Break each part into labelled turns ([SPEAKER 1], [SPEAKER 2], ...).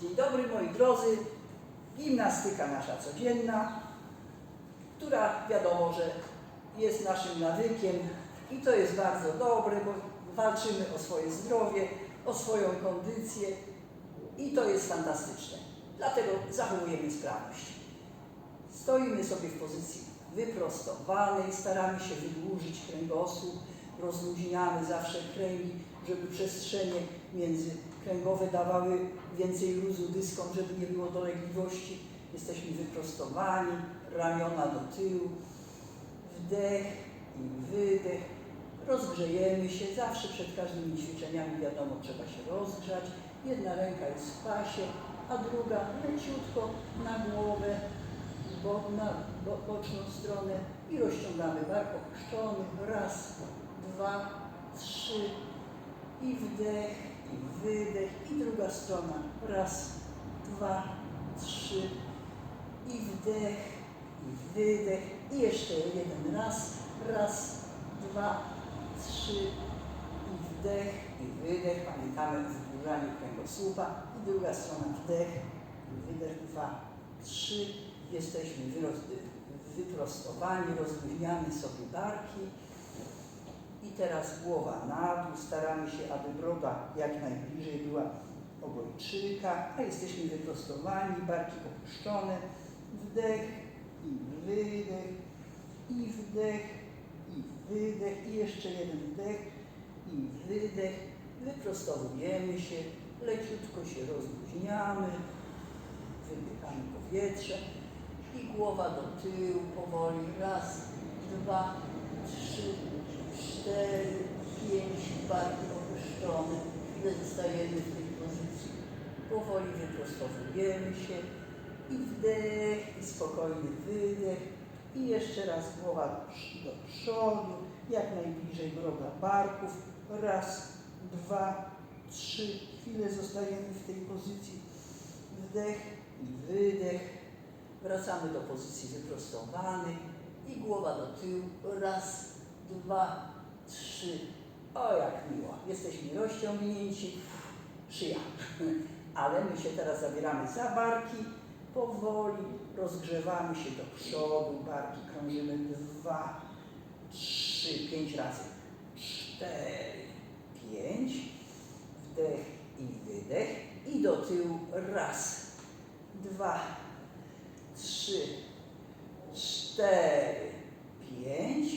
[SPEAKER 1] Dzień dobry moi drodzy. Gimnastyka nasza codzienna, która wiadomo, że jest naszym nawykiem i to jest bardzo dobre, bo walczymy o swoje zdrowie, o swoją kondycję i to jest fantastyczne. Dlatego zachowujemy sprawność. Stoimy sobie w pozycji wyprostowanej, staramy się wydłużyć kręgosłup, rozluźniamy zawsze kręgi, żeby przestrzenie międzykręgowe dawały więcej luzu dyskom, żeby nie było dolegliwości. Jesteśmy wyprostowani, ramiona do tyłu, wdech i wydech. Rozgrzejemy się, zawsze przed każdymi ćwiczeniami wiadomo, trzeba się rozgrzać. Jedna ręka jest w pasie, a druga leciutko na głowę, bo, na bo, boczną stronę i rozciągamy bark opuszczony. Raz, dwa, trzy i wdech, i wydech, i druga strona. Raz, dwa, trzy i wdech, i wydech, i jeszcze jeden raz. Raz, dwa, trzy i wdech, i wydech. Pamiętamy o wydłużaniu kręgosłupa. I druga strona wdech, i wydech, dwa, trzy. Jesteśmy wyprostowani, rozluźniamy sobie barki. I teraz głowa na dół, staramy się, aby broda jak najbliżej była obojczyka, a jesteśmy wyprostowani, barki opuszczone, wdech i wydech, i wdech, i wydech, i jeszcze jeden wdech, i wydech, wyprostowujemy się, leciutko się rozluźniamy, wydychamy powietrze. I głowa do tyłu powoli, raz, dwa, trzy, cztery, pięć, barki opuszczone. Ile zostajemy w tej pozycji? Powoli wyprostowujemy się i wdech, i spokojny wydech. I jeszcze raz głowa do przodu, jak najbliżej broda barków. Raz, dwa, trzy. Chwilę zostajemy w tej pozycji. Wdech i wydech. Wracamy do pozycji wyprostowanej i głowa do tyłu. Raz, dwa, trzy. O, jak miło. Jesteśmy rozciągnięci. Szyja. Ale my się teraz zabieramy za barki. Powoli rozgrzewamy się do przodu. Barki krążymy. Dwa, trzy, pięć razy. Cztery, pięć. Wdech i wydech. I do tyłu. Raz, dwa, trzy, cztery, pięć.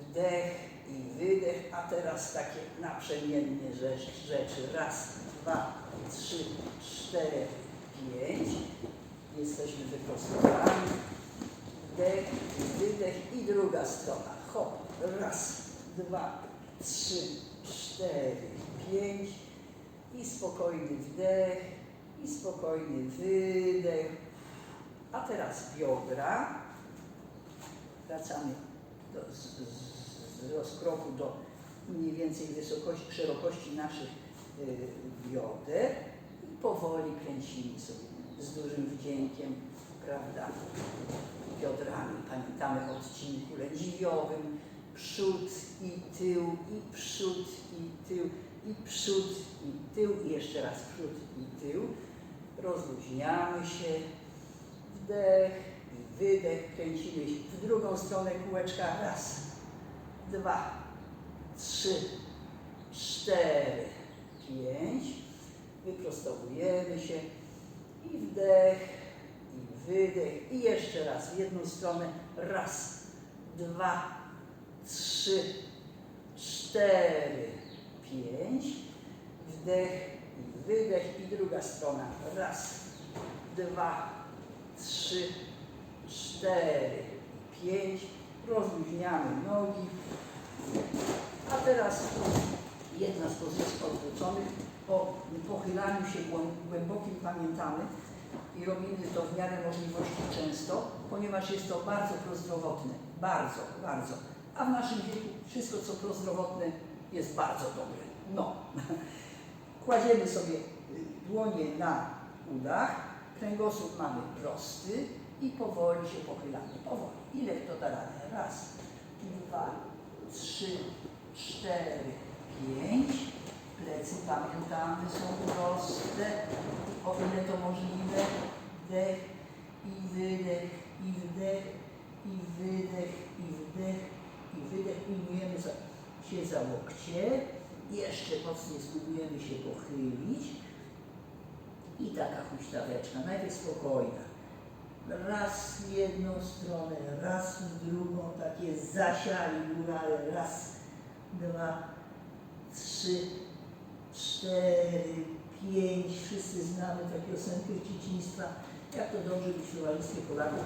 [SPEAKER 1] Wdech i wydech, a teraz takie naprzemiennie rzecz, rzeczy. Raz, dwa, trzy, cztery, pięć. Jesteśmy wyprostowani. Wdech wydech i druga strona. Hop, raz, dwa, trzy, cztery, pięć. I spokojny wdech i spokojny wydech. A teraz biodra. Wracamy do, z, z rozkroku do mniej więcej wysokości, szerokości naszych y, bioder i powoli kręcimy sobie z dużym wdziękiem, prawda, biodrami. Pamiętamy o odcinku lędźwiowym, przód i tył, i przód i tył, i przód i tył, i jeszcze raz przód i tył. Rozluźniamy się, wdech i wydech, kręcimy się w drugą stronę kółeczka, raz, dwa, trzy, cztery, pięć, wyprostowujemy się i wdech, i wydech, i jeszcze raz w jedną stronę, raz, dwa, trzy, cztery, pięć, wdech i wydech, i druga strona, raz, dwa, trzy, cztery, pięć, rozluźniamy nogi, a teraz jedna z pozycji odwróconych, po pochylaniu się głębokim pamiętamy i robimy to w miarę możliwości często, ponieważ jest to bardzo prozdrowotne, bardzo, bardzo. A w naszym wieku wszystko, co prozdrowotne, jest bardzo dobre. No. Kładziemy sobie dłonie na udach, kręgosłup mamy prosty i powoli się pochylamy. Powoli. Ile kto da radę? Raz, dwa, trzy, cztery, pięć. Plecy pamiętamy, są proste, o ile to możliwe. Wdech i wydech, i wdech, i wydech, i wdech, i wydech. Za, się za łokcie. Jeszcze mocniej spróbujemy się pochylić. I taka huśtaweczka, najpierw spokojna. Raz w jedną stronę, raz w drugą, takie zasiali górale. Raz, dwa, trzy, cztery, pięć. Wszyscy znamy te piosenki dzieciństwa. Jak to dobrze być w towarzystwie Polaków.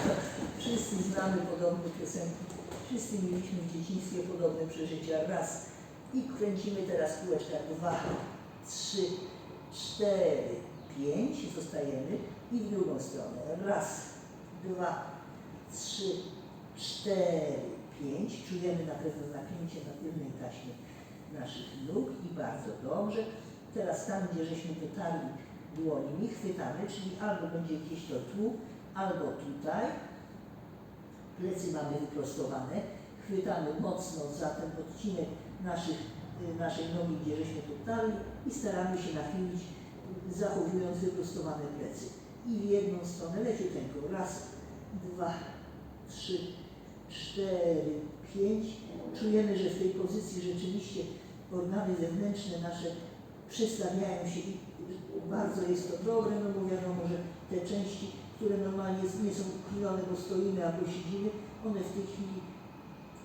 [SPEAKER 1] Wszyscy znamy podobne piosenki. Wszyscy mieliśmy w dzieciństwie podobne przeżycia. Raz. I kręcimy teraz kółeczka. Dwa, trzy, cztery, pięć. Zostajemy. I w drugą stronę. Raz, dwa, trzy, cztery, pięć. Czujemy na pewno napięcie na tylnej taśmie naszych nóg i bardzo dobrze. Teraz tam, gdzie żeśmy dotarli dłońmi, chwytamy, czyli albo będzie gdzieś to tu, albo tutaj. Plecy mamy wyprostowane. Chwytamy mocno za ten odcinek naszych, y, naszej nogi, gdzie żeśmy dotarli i staramy się nachylić, zachowując wyprostowane plecy. I w jedną stronę leciuteńko. Raz, dwa, trzy, cztery, pięć. Czujemy, że w tej pozycji rzeczywiście organy wewnętrzne nasze przestawiają się i bardzo jest to dobre, no bo wiadomo, że te części, które normalnie nie są krwione, bo stoimy albo siedzimy, one w tej chwili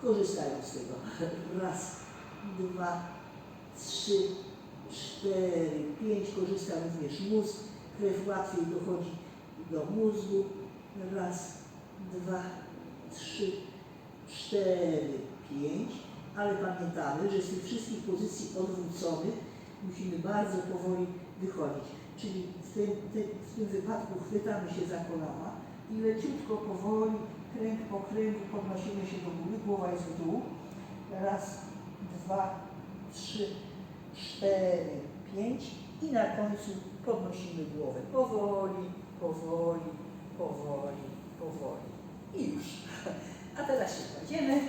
[SPEAKER 1] korzystają z tego. Raz, dwa, trzy, cztery, pięć. Korzysta również mózg. Krew łatwiej dochodzi do mózgu. Raz, dwa, trzy, cztery, pięć. Ale pamiętamy, że z tych wszystkich pozycji odwróconych musimy bardzo powoli wychodzić. Czyli w tym, ty, w tym wypadku chwytamy się za kolana i leciutko, powoli, kręg po kręgu podnosimy się do góry, głowa jest w dół. Raz, dwa, trzy, cztery, pięć i na końcu podnosimy głowę. Powoli, powoli, powoli, powoli. I już. A teraz się kładziemy.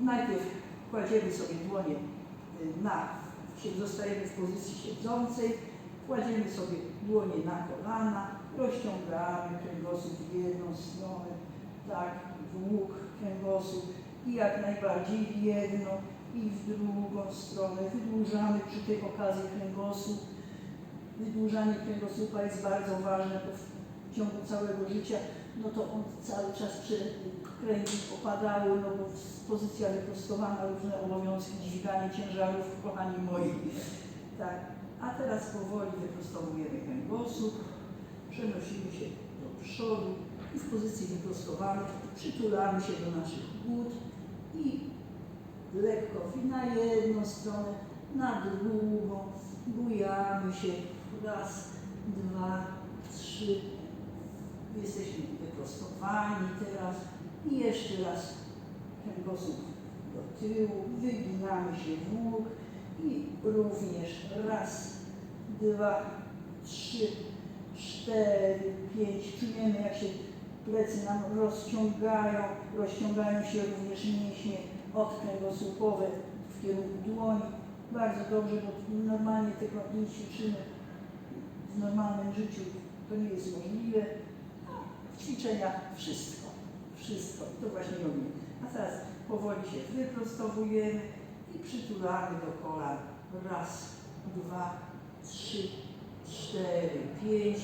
[SPEAKER 1] Najpierw kładziemy sobie dłonie y, na, zostajemy w pozycji siedzącej, kładziemy sobie dłonie na kolana, rozciągamy kręgosłup w jedną stronę, tak, w łuk kręgosłup i jak najbardziej w jedną i w drugą stronę. Wydłużamy przy tej okazji kręgosłup. Wydłużanie kręgosłupa jest bardzo ważne, bo w ciągu całego życia no to on cały czas przy kręgi opadały, no bo pozycja wyprostowana, różne obowiązki, dźwiganie ciężarów, kochani moi. Tak. A teraz powoli wyprostowujemy kręgosłup, przenosimy się do przodu i w pozycji wyprostowanej przytulamy się do naszych głód i lekko na jedną stronę, na drugą, bujamy się, raz, dwa, trzy, jesteśmy wyprostowani teraz. I jeszcze raz kręgosłup do tyłu, wyginamy się w łuk i również raz, dwa, trzy, cztery, pięć. Czujemy jak się plecy nam rozciągają, rozciągają się również mięśnie odkręgosłupowe w kierunku dłoni. Bardzo dobrze, bo normalnie tego nie ćwiczymy w normalnym życiu. To nie jest możliwe. A w ćwiczeniach wszystko. Wszystko. To właśnie robimy. A teraz powoli się wyprostowujemy i przytulamy do kolan. Raz, dwa, trzy, cztery, pięć.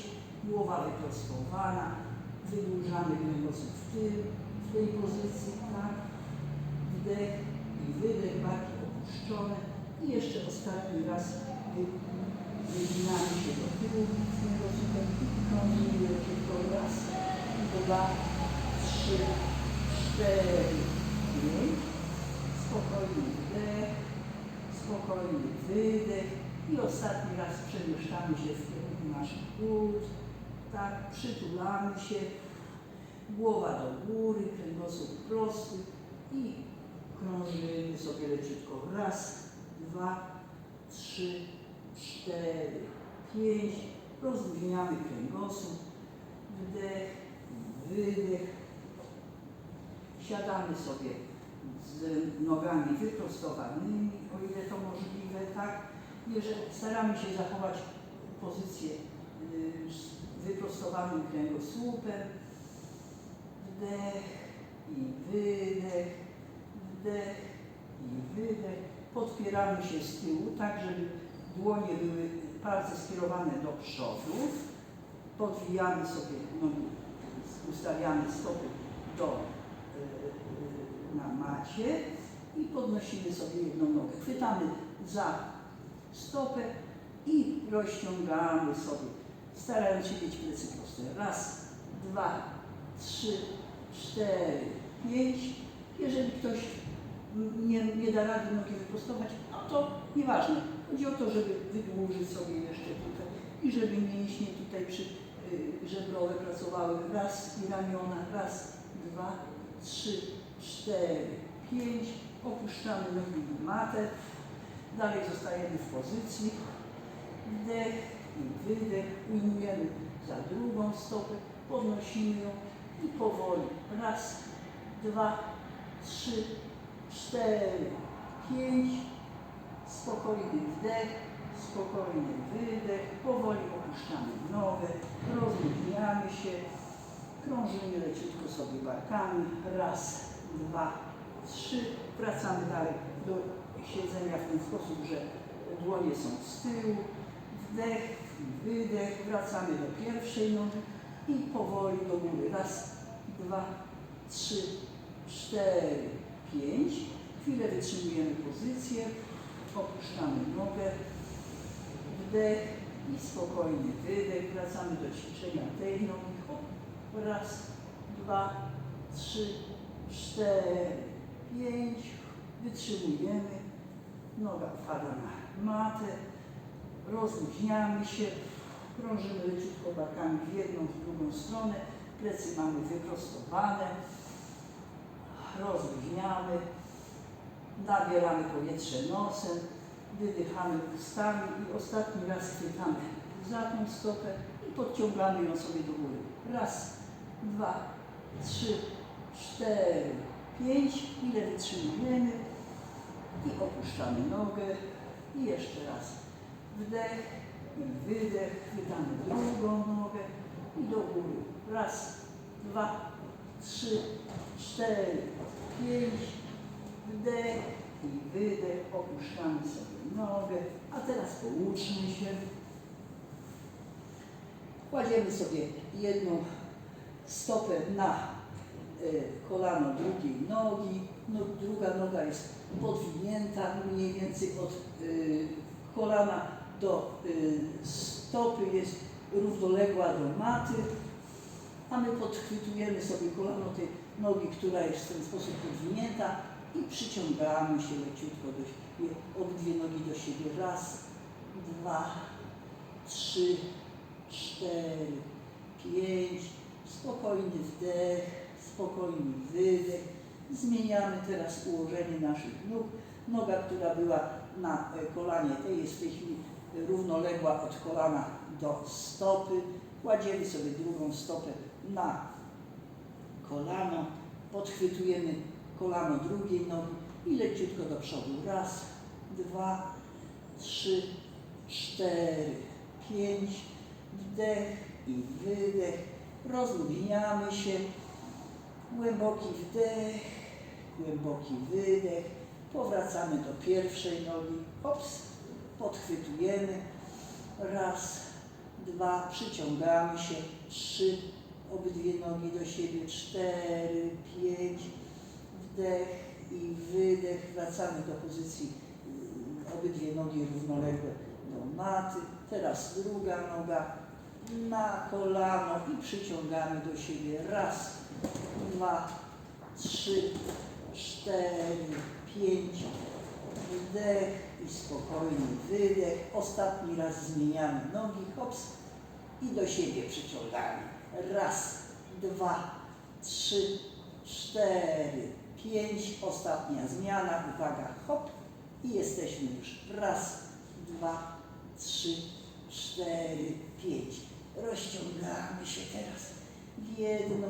[SPEAKER 1] Głowa wyprostowana. Wydłużamy kręgosłup w tył, w tej pozycji, tak. Wdech i wydech, barki opuszczone. I jeszcze ostatni raz wy- wyginamy się do tyłu kręgosłupem i krążymy tylko raz, dwa, trzy, cztery, pięć. Spokojny wdech, spokojny wydech i ostatni raz przemieszczamy się w kierunku naszych głód. Tak, przytulamy się, głowa do góry, kręgosłup prosty i krążymy sobie leciutko. Raz, dwa, trzy, cztery, pięć. Rozluźniamy kręgosłup. Wdech, wydech. Siadamy sobie z nogami wyprostowanymi, o ile to możliwe, tak? Jeżeli staramy się zachować pozycję y, wyprostowanym kręgosłupem, wdech i wydech, wdech i wydech. Podpieramy się z tyłu, tak żeby dłonie były palce skierowane do przodu. Podwijamy sobie nogi, ustawiamy stopy do, y, na macie i podnosimy sobie jedną nogę. Chwytamy za stopę i rozciągamy sobie, starając się mieć plecy proste. Raz, dwa, trzy, cztery, pięć. Jeżeli ktoś nie, nie da rady nogi wyprostować, no to nieważne. Chodzi o to, żeby wydłużyć sobie jeszcze tutaj i żeby mięśnie tutaj przy y, żebrowe pracowały. Raz i ramiona, raz, dwa, trzy, cztery, pięć. Opuszczamy nogi w matę. Dalej zostajemy w pozycji. Wdech i wydech. Ujmujemy za drugą stopę. Podnosimy ją i powoli. Raz, dwa, trzy, cztery, pięć. Spokojny wdech, spokojny wydech. Powoli opuszczamy nogę. Rozluźniamy się. Krążymy leciutko sobie barkami. Raz, dwa, trzy. Wracamy dalej do siedzenia w ten sposób, że dłonie są z tyłu. Wdech wydech. Wracamy do pierwszej nogi i powoli do góry. Raz, dwa, trzy, cztery, pięć. Chwilę wytrzymujemy pozycję. Opuszczamy nogę. Wdech i spokojny wydech. Wracamy do ćwiczenia tej nogi. Hop. Raz, dwa, trzy, cztery, pięć. Wytrzymujemy. Noga wpada na matę. Rozluźniamy się. Krążymy leciutko barkami w jedną, w drugą stronę. Plecy mamy wyprostowane. Rozluźniamy. Nabieramy powietrze nosem. Wydychamy ustami i ostatni raz chwytamy za tą stopę i podciągamy ją sobie do góry. Raz, dwa, trzy, cztery, pięć. Ile wytrzymujemy i opuszczamy nogę. I jeszcze raz wdech i wydech. Chwytamy drugą nogę i do góry. Raz, dwa, trzy, cztery, pięć. Wdech i wydech. Opuszczamy sobie nogę. A teraz pouczmy się. Kładziemy sobie jedną stopę na y, kolano drugiej nogi. No, druga noga jest podwinięta mniej więcej od y, kolana do y, stopy, jest równoległa do maty, a my podchwytujemy sobie kolano tej nogi, która jest w ten sposób podwinięta i przyciągamy się leciutko do siebie, obydwie nogi do siebie. Raz, dwa, trzy, cztery, pięć. Spokojny wdech, spokojny wydech. Zmieniamy teraz ułożenie naszych nóg. Noga, która była na e, kolanie tej jest w tej chwili równoległa od kolana do stopy. Kładziemy sobie drugą stopę na kolano, podchwytujemy kolano drugiej nogi i leciutko do przodu. Raz, dwa, trzy, cztery, pięć. Wdech i wydech. Rozluźniamy się. Głęboki wdech, głęboki wydech. Powracamy do pierwszej nogi. Hops, podchwytujemy. Raz, dwa, przyciągamy się. Trzy, obydwie nogi do siebie. Cztery, pięć. Wdech i wydech. Wracamy do pozycji y, obydwie nogi równoległe do maty. Teraz druga noga na kolano i przyciągamy do siebie. Raz, dwa, trzy, cztery, pięć. Wdech i spokojny wydech. Ostatni raz zmieniamy nogi. Hops i do siebie przyciągamy. Raz, dwa, trzy, cztery, pięć. Ostatnia zmiana. Uwaga, hop i jesteśmy już. Raz, dwa, trzy, cztery, pięć. Rozciągamy się teraz w jedną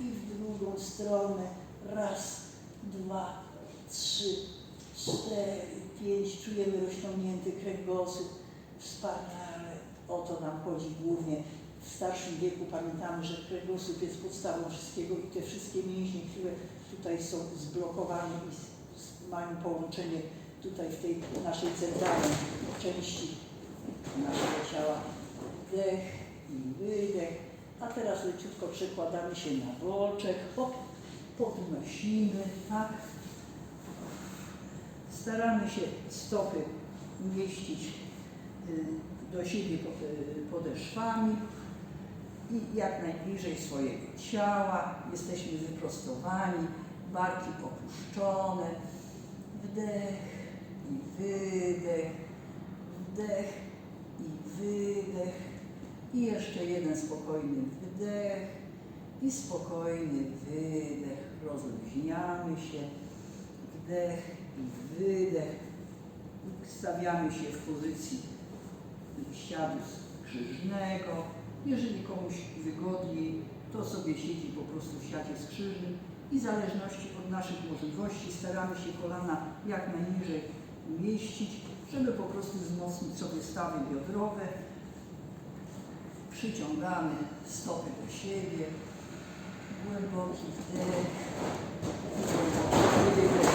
[SPEAKER 1] i w drugą stronę. Raz, dwa, trzy, pięć. Czujemy rozciągnięty kręgosłup, wspaniale. O to nam chodzi głównie. W starszym wieku pamiętamy, że kręgosłup jest podstawą wszystkiego i te wszystkie mięśnie, które tutaj są zblokowane i mają połączenie tutaj w tej naszej centralnej części naszego ciała. Wdech i wydech. A teraz leciutko przekładamy się na boczek. Hop, podnosimy, tak. Staramy się stopy mieścić y, do siebie pod- y, podeszwami i jak najbliżej swojego ciała. Jesteśmy wyprostowani, barki opuszczone. Wdech i wydech, wdech i wydech. I jeszcze jeden spokojny wdech i spokojny wydech. Rozluźniamy się. Wdech wydech. Stawiamy się w pozycji siadu skrzyżnego. Jeżeli komuś wygodniej, to sobie siedzi po prostu w siadzie skrzyżnym i w zależności od naszych możliwości staramy się kolana jak najniżej umieścić, żeby po prostu wzmocnić sobie stawy biodrowe. Przyciągamy stopy do siebie. Głęboki wdech. Głęboki.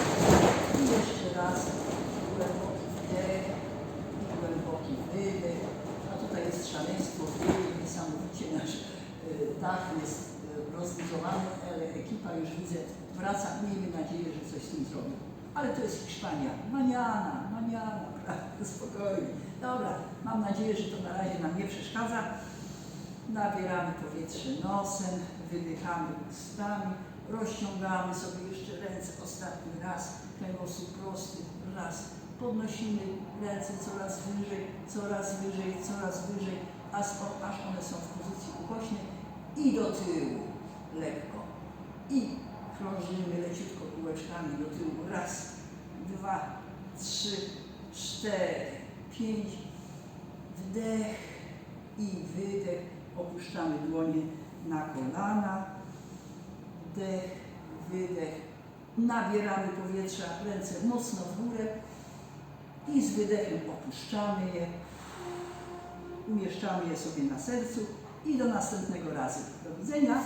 [SPEAKER 1] Raz głęboki wdech i głęboki wydech. A tutaj jest szaleństwo, wieje niesamowicie nasz y, dach jest y, rozbudowany, ale ekipa już widzę wraca. Miejmy nadzieję, że coś z tym zrobi. Ale to jest Hiszpania. Maniana, maniana, prawda? Spokojnie. Dobra, mam nadzieję, że to na razie nam nie przeszkadza. Nabieramy powietrze nosem, wydychamy ustami, rozciągamy sobie jeszcze ręce ostatni raz, kręgosłup prosty, raz. Podnosimy ręce coraz wyżej, coraz wyżej, coraz wyżej, aż, aż one są w pozycji ukośnej i do tyłu lekko. I krążymy leciutko kółeczkami do tyłu. Raz, dwa, trzy, cztery, pięć. Wdech i wydech. Opuszczamy dłonie na kolana. Wdech, wydech. Nabieramy powietrza, ręce mocno w górę. I z wydechem opuszczamy je. Umieszczamy je sobie na sercu. I do następnego razu. Do widzenia.